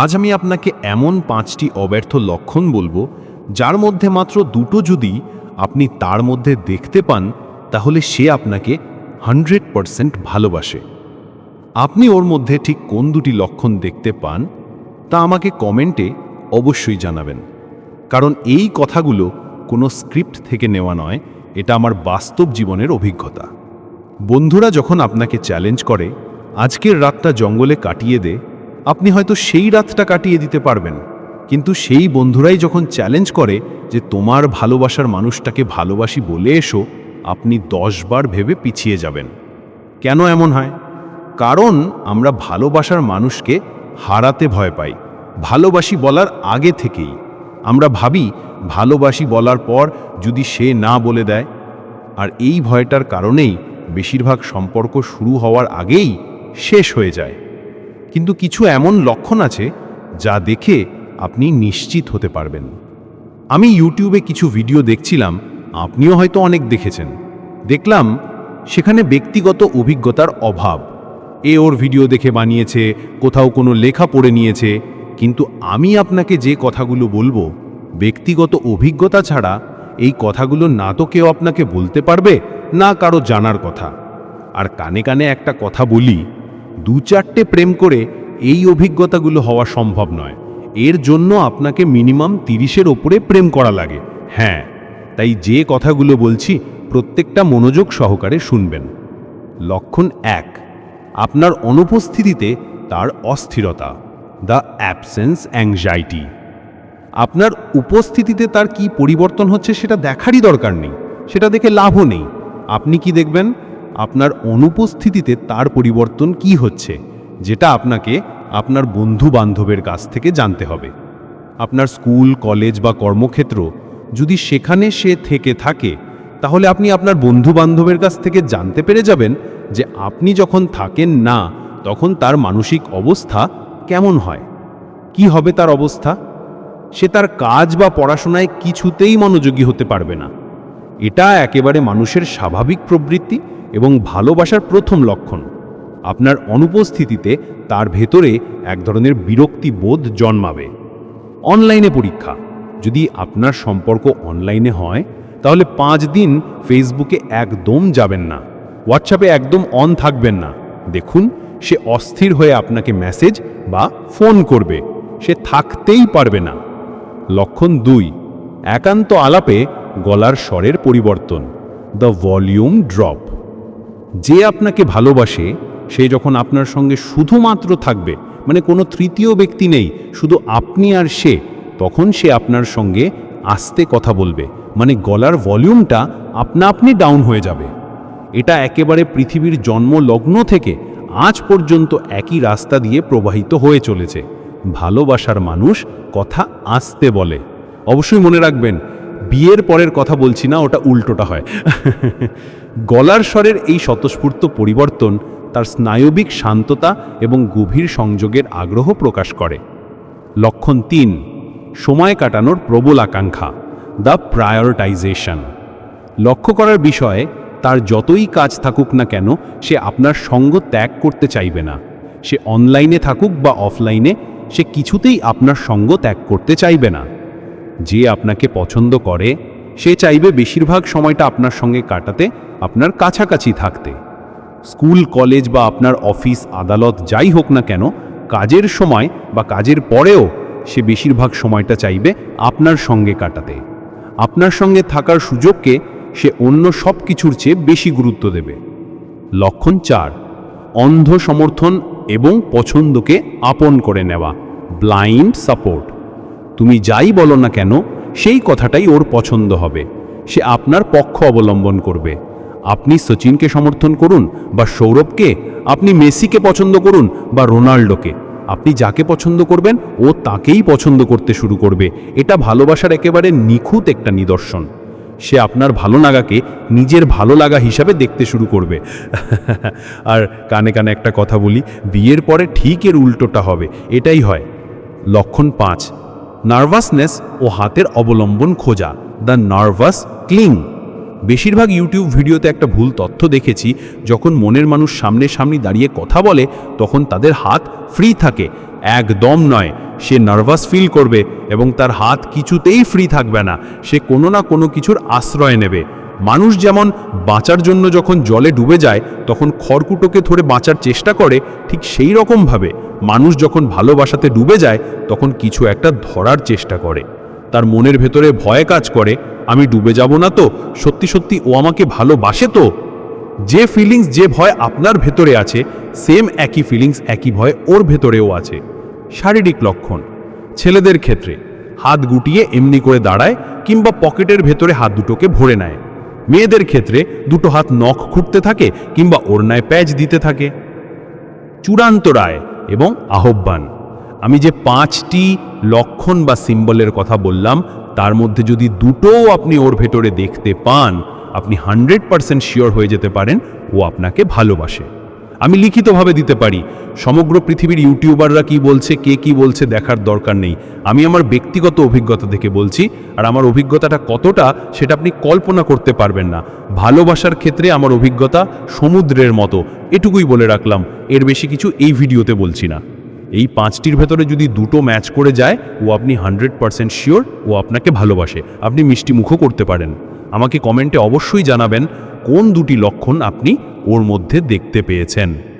আজ আমি আপনাকে এমন পাঁচটি অব্যর্থ লক্ষণ বলব, যার মধ্যে মাত্র দুটো যদি আপনি তার মধ্যে দেখতে পান, তাহলে সে আপনাকে হান্ড্রেড পারসেন্ট ভালোবাসে। আপনি ওর মধ্যে ঠিক কোন দুটি লক্ষণ দেখতে পান, তা আমাকে কমেন্টে অবশ্যই জানাবেন। কারণ এই কথাগুলো কোনো স্ক্রিপ্ট থেকে নেওয়া নয়, এটা আমার বাস্তব জীবনের অভিজ্ঞতা। বন্ধুরা যখন আপনাকে চ্যালেঞ্জ করে, আজকের রাতটা জঙ্গলে কাটিয়ে দে আপনি হয়তো সেই রাতটা কাটিয়ে দিতে পারবেন। কিন্তু সেই বন্ধুরাই যখন চ্যালেঞ্জ করে যে তোমার ভালোবাসার মানুষটাকে ভালোবাসি বলে এসো, আপনি দশবার ভেবে পিছিয়ে যাবেন। কেন এমন হয়? কারণ আমরা ভালোবাসার মানুষকে হারাতে ভয় পাই। ভালোবাসি বলার আগে থেকেই। আমরা ভাবি, ভালোবাসি বলার পর যদি সে না বলে দেয়। আর এই ভয়টার কারণেই বেশিরভাগ সম্পর্ক শুরু হওয়ার আগেই শেষ হয়ে যায়। কিন্তু কিছু এমন লক্ষণ আছে যা দেখে আপনি নিশ্চিত হতে পারবেন। আমি ইউটিউবে কিছু ভিডিও দেখছিলাম, আপনিও হয়তো অনেক দেখেছেন। দেখলাম সেখানে ব্যক্তিগত অভিজ্ঞতার অভাব। এ ওর ভিডিও দেখে বানিয়েছে, কোথাও কোনো লেখা পড়ে নিয়েছে, কিন্তু আমি আপনাকে যে কথাগুলো বলব, ব্যক্তিগত অভিজ্ঞতা ছাড়া এই কথাগুলো না তো কেউ আপনাকে বলতে পারবে, না কারও জানার কথা। আর কানে কানে একটা কথা বলি দু চারটে প্রেম করে এই অভিজ্ঞতাগুলো হওয়া সম্ভব নয়। এর জন্য আপনাকে মিনিমাম তিরিশের ওপরে প্রেম করা লাগে। হ্যাঁ তাই যে কথাগুলো বলছি, প্রত্যেকটা মনোযোগ সহকারে শুনবেন। লক্ষণ এক, আপনার অনুপস্থিতিতে তার অস্থিরতা, দ্য অ্যাবসেন্স অ্যাংজাইটি। আপনার উপস্থিতিতে তার কি পরিবর্তন হচ্ছে সেটা দেখারই দরকার নেই, সেটা দেখে লাভও নেই। আপনি কি দেখবেন? আপনার অনুপস্থিতিতে তার পরিবর্তন কি হচ্ছে, যেটা আপনাকে আপনার বন্ধু বান্ধবের কাছ থেকে জানতে হবে। আপনার স্কুল, কলেজ বা কর্মক্ষেত্র যদি সেখানে সে থেকে থাকে, তাহলে আপনি আপনার বন্ধু বান্ধবের কাছ থেকে জানতে পেরে যাবেন যে আপনি যখন থাকেন না, তখন তার মানসিক অবস্থা কেমন হয়। কি হবে তার অবস্থা? সে তার কাজ বা পড়াশোনায় কিছুতেই মনোযোগী হতে পারবে না। এটা একেবারে মানুষের স্বাভাবিক প্রবৃত্তি। এবং ভালোবাসার প্রথম লক্ষণ। আপনার অনুপস্থিতিতে তার ভেতরে এক ধরনের বিরক্তি বোধ জন্মাবে। অনলাইনে পরীক্ষা। যদি আপনার সম্পর্ক অনলাইনে হয়, তাহলে পাঁচ দিন ফেসবুকে একদম যাবেন না। হোয়াটসঅ্যাপে একদম অন থাকবেন না। দেখুন, সে অস্থির হয়ে আপনাকে মেসেজ বা ফোন করবে। সে থাকতেই পারবে না। লক্ষণ দুই, একান্ত আলাপে গলার স্বরের পরিবর্তন। The volume drop. যে আপনাকে ভালোবাসে, সে যখন আপনার সঙ্গে শুধুমাত্র থাকবে মানে কোনো তৃতীয় ব্যক্তি নেই, শুধু আপনি আর সে, তখন সে আপনার সঙ্গে আস্তে কথা বলবে। মানে গলার ভলিউমটা আপনা আপনি ডাউন হয়ে যাবে। এটা একেবারে পৃথিবীর জন্ম লগ্ন থেকে আজ পর্যন্ত একই রাস্তা দিয়ে প্রবাহিত হয়ে চলেছে। ভালোবাসার মানুষ কথা আসতে বলে। অবশ্যই মনে রাখবেন বিয়ের পরের কথা বলছি না, ওটা উল্টোটা হয়। গলার স্বরের এই স্বতঃস্ফূর্ত পরিবর্তন তার স্নায়বিক শান্ততা এবং গভীর সংযোগের আগ্রহ প্রকাশ করে। লক্ষণ তিন, সময় কাটানোর প্রবল আকাঙ্ক্ষা, দ্য প্রায়োরিটাইজেশন। লক্ষ্য করার বিষয়ে, তার যতই কাজ থাকুক না কেন, সে আপনার সঙ্গ ত্যাগ করতে চাইবে না। সে অনলাইনে থাকুক বা অফলাইনে, সে কিছুতেই আপনার সঙ্গ ত্যাগ করতে চাইবে না। যে আপনাকে পছন্দ করে, সে চাইবে বেশিরভাগ সময়টা আপনার সঙ্গে কাটাতে, আপনার কাছাকাছি থাকতে। স্কুল, কলেজ বা আপনার অফিস, আদালত যাই হোক না কেন, কাজের সময় বা কাজের পরেও সে বেশিরভাগ সময়টা চাইবে আপনার সঙ্গে কাটাতে। আপনার সঙ্গে থাকার সুযোগকে সে অন্য সব কিছুর চেয়ে বেশি গুরুত্ব দেবে। লক্ষণ চার, অন্ধ সমর্থন এবং পছন্দকে আপন করে নেওয়া, ব্লাইন্ড সাপোর্ট। তুমি যাই বলো না কেন, সেই কথাটাই ওর পছন্দ হবে। সে আপনার পক্ষ অবলম্বন করবে। আপনি সচিনকে সমর্থন করুন বা সৌরভকে, আপনি মেসিকে পছন্দ করুন বা রোনাল্ডোকে। আপনি যাকে পছন্দ করবেন, ও তাকেই পছন্দ করতে শুরু করবে। এটা ভালোবাসার একেবারে নিখুঁত একটা নিদর্শন। সে আপনার ভালো লাগাকে নিজের ভালো লাগা হিসাবে দেখতে শুরু করবে। আর কানে কানে একটা কথা বলি, বিয়ের পরে ঠিক এর উল্টোটা হবে। এটাই হয়। লক্ষণ পাঁচ। নার্ভাসনেস ও হাতের অবলম্বন খোঁজা, দ্য নার্ভাস ক্লিং। বেশিরভাগ ইউটিউব ভিডিওতে একটা ভুল তথ্য দেখেছি, যখন মনের মানুষ সামনে সামনে দাঁড়িয়ে কথা বলে, তখন তাদের হাত ফ্রি থাকে। একদম নয়, সে নার্ভাস ফিল করবে এবং তার হাত কিছুতেই ফ্রি থাকবে না, সে কোনো না কোনো কিছুর আশ্রয় নেবে। মানুষ যেমন বাঁচার জন্য যখন জলে ডুবে যায়, তখন খড়কুটোকে ধরে বাঁচার চেষ্টা করে, ঠিক সেই রকমভাবে। মানুষ যখন ভালোবাসাতে ডুবে যায়, তখন কিছু একটা ধরার চেষ্টা করে। তার মনের ভেতরে ভয় কাজ করে, আমি ডুবে যাব না তো? সত্যি সত্যি ও আমাকে ভালোবাসে তো? যে ফিলিংস যে ভয় আপনার ভেতরে আছে সেম একই ফিলিংস একই ভয় ওর ভেতরেও আছে। শারীরিক লক্ষণ। ছেলেদের ক্ষেত্রে, হাত গুটিয়ে এমনি করে দাঁড়ায় কিংবা পকেটের ভেতরে হাত দুটোকে ভরে নেয়। মেয়েদের ক্ষেত্রে, দুটো হাত নখ খুঁটতে থাকে কিংবা ওর ওড়নায় প্যাচ দিতে থাকে। চূড়ান্ত রায়। এবং আহ্বান। আমি যে পাঁচটি লক্ষণ বা সিম্বলের কথা বললাম, তার মধ্যে যদি দুটোও আপনি ওর ভেতরে দেখতে পান, আপনি হান্ড্রেড পারসেন্ট শিওর হয়ে যেতে পারেন, ও আপনাকে ভালোবাসে। আমি লিখিতভাবে দিতে পারি। সমগ্র পৃথিবীর ইউটিউবাররা কি বলছে, কে কি বলছে দেখার দরকার নেই। আমি আমার ব্যক্তিগত অভিজ্ঞতা থেকে বলছি, আর আমার অভিজ্ঞতাটা কতটা সেটা আপনি কল্পনা করতে পারবেন না। ভালোবাসার ক্ষেত্রে আমার অভিজ্ঞতা সমুদ্রের মতো। এটুকুই বলে রাখলাম, এর বেশি কিছু এই ভিডিওতে বলছি না। এই পাঁচটির ভেতরে যদি দুটো ম্যাচ করে যায়, ও আপনি হান্ড্রেড পারসেন্ট শিওর ও আপনাকে ভালোবাসে। আপনি মিষ্টি মুখও করতে পারেন। আমাকে কমেন্টে অবশ্যই জানাবেন, কোন দুটি লক্ষণ আপনি ওর মধ্যে দেখতে পেয়েছেন।